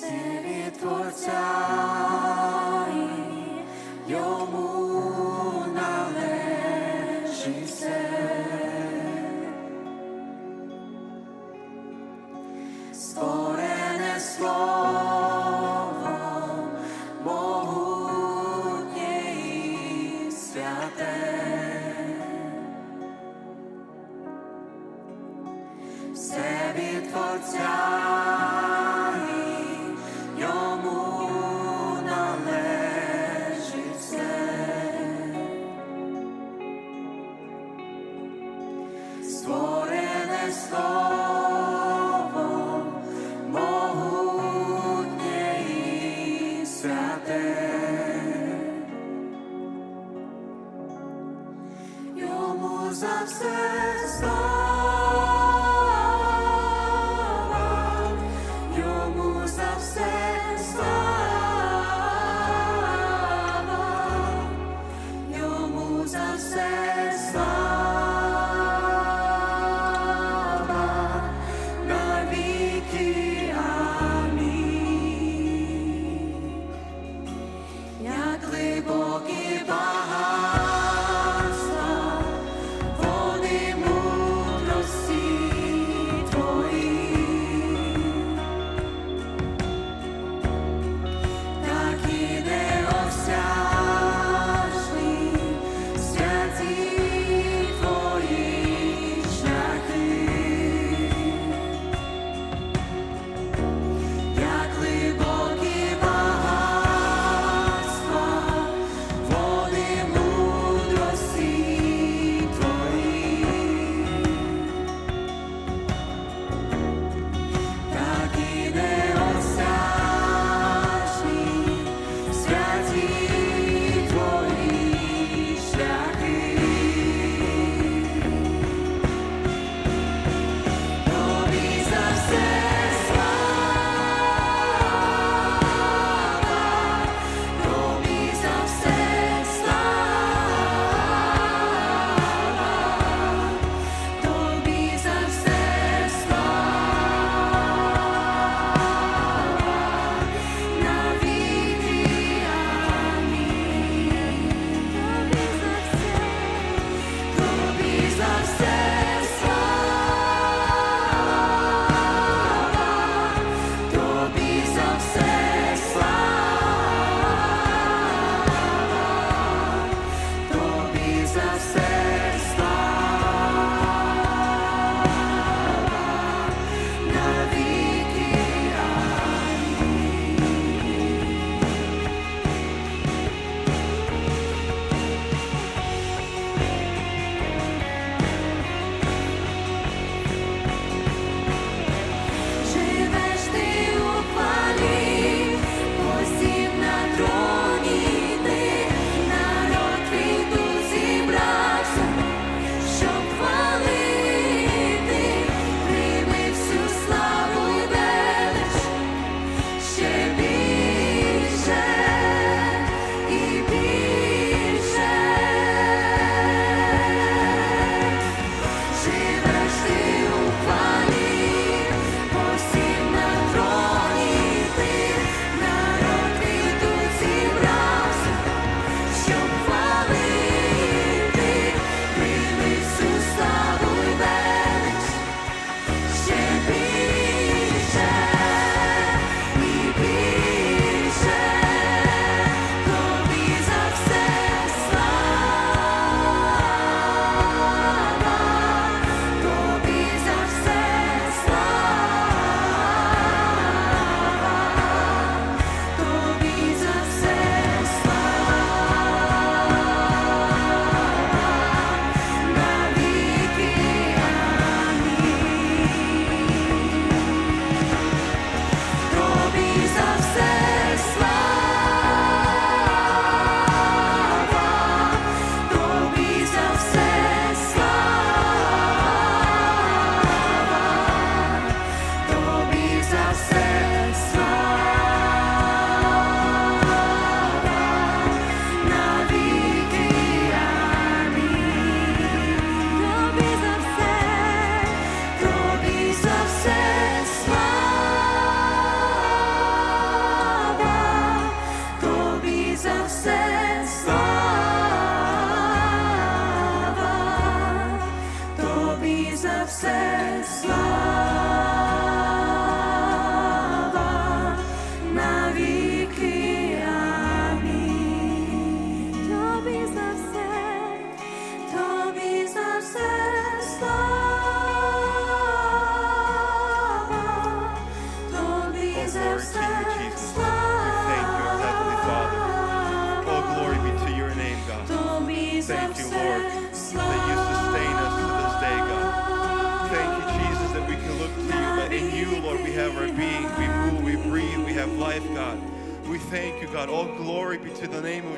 силі Творця, йому належить все. Сто We thank you, God. All glory be to the name of